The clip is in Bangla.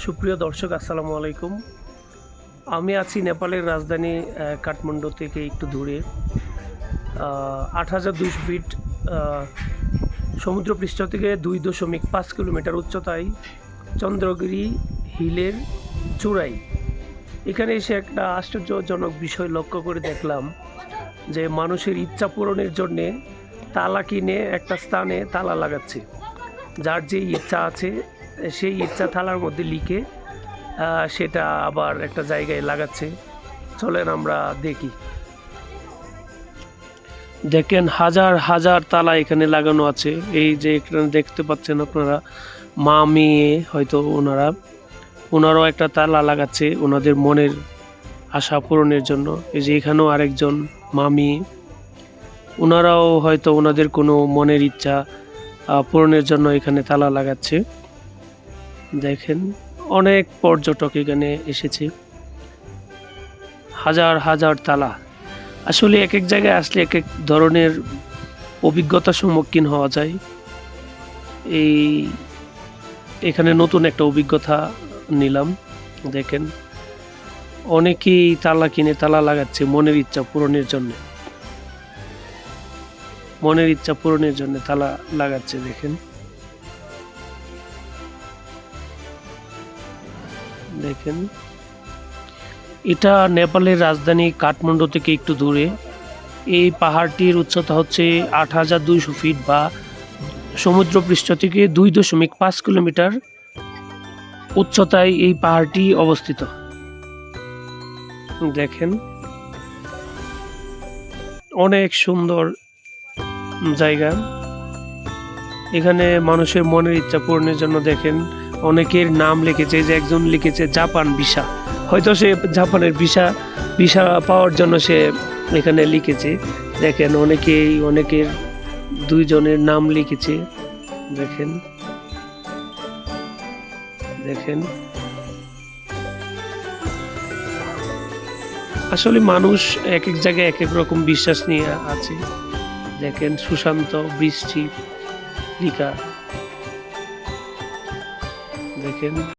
সুপ্রিয় দর্শক, আসসালামু আলাইকুম। আমি আছি নেপালের রাজধানী কাঠমান্ডু থেকে একটু দূরে। আট হাজার দুইশো ফিট সমুদ্রপৃষ্ঠ থেকে দুই দশমিক পাঁচ কিলোমিটার উচ্চতায় চন্দ্রগিরি হিলের চূড়াই। এখানে এসে একটা আশ্চর্যজনক বিষয় লক্ষ্য করে দেখলাম, যে মানুষের ইচ্ছা পূরণের জন্যে তালা কিনে একটা স্থানে তালা লাগাচ্ছে। যার যে ইচ্ছা আছে সেই ইচ্ছা থালার মধ্যে লিখে সেটা আবার একটা জায়গায় লাগাচ্ছে। চলেন আমরা দেখি। দেখেন, হাজার হাজার তালা এখানে লাগানো আছে। এই যে এখানে দেখতে পাচ্ছেন আপনারা, মা, মেয়ে, হয়তো ওনারা, ওনারাও একটা তালা লাগাচ্ছে ওনাদের মনের আশা পূরণের জন্য। এই যে এখানেও আরেকজন মা, মেয়ে, ওনারাও হয়তো ওনাদের কোনো মনের ইচ্ছা পূরণের জন্য এখানে তালা লাগাচ্ছে। দেখেন, অনেক পর্যটক এখানে এসেছে। হাজার হাজার তালা। আসলে এক এক জায়গায় আসলে এক এক ধরনের অভিজ্ঞতার সম্মুখীন হওয়া যায়। এই, এখানে নতুন একটা অভিজ্ঞতা নিলাম। দেখেন, অনেকেই তালা কিনে তালা লাগাচ্ছে মনের ইচ্ছা পূরণের জন্য। মনের ইচ্ছা পূরণের জন্য তালা লাগাচ্ছে, দেখেন। দেখেন। এটা নেপালের রাজধানী কাঠমান্ডু থেকে একটু দূরে। এই পাহাড়টির উচ্চতা হচ্ছে আট হাজার দুইশো ফিট বা সমুদ্রপৃষ্ঠ থেকে দুই দশমিক পাঁচ কিলোমিটার উচ্চতায় এই পাহাড়টি অবস্থিত। দেখেন। অনেক সুন্দর জায়গা। এখানে মানুষের মনের ইচ্ছা পূরণের জন্য দেখেন অনেকের নাম লিখেছে যে একজন লিখেছে জাপান ভিসা। হয়তো সে জাপানের ভিসা ভিসা পাওয়ার জন্য সে এখানে লিখেছে। দেখেন অনেকেই, অনেকের দুইজনের নাম লিখেছে। দেখেন। দেখেন। আসলে মানুষ এক এক জায়গায় এক এক রকম বিশ্বাস নিয়ে আছে। দেখেন সুশান্ত বৃষ্টি লিখা। দেখেন।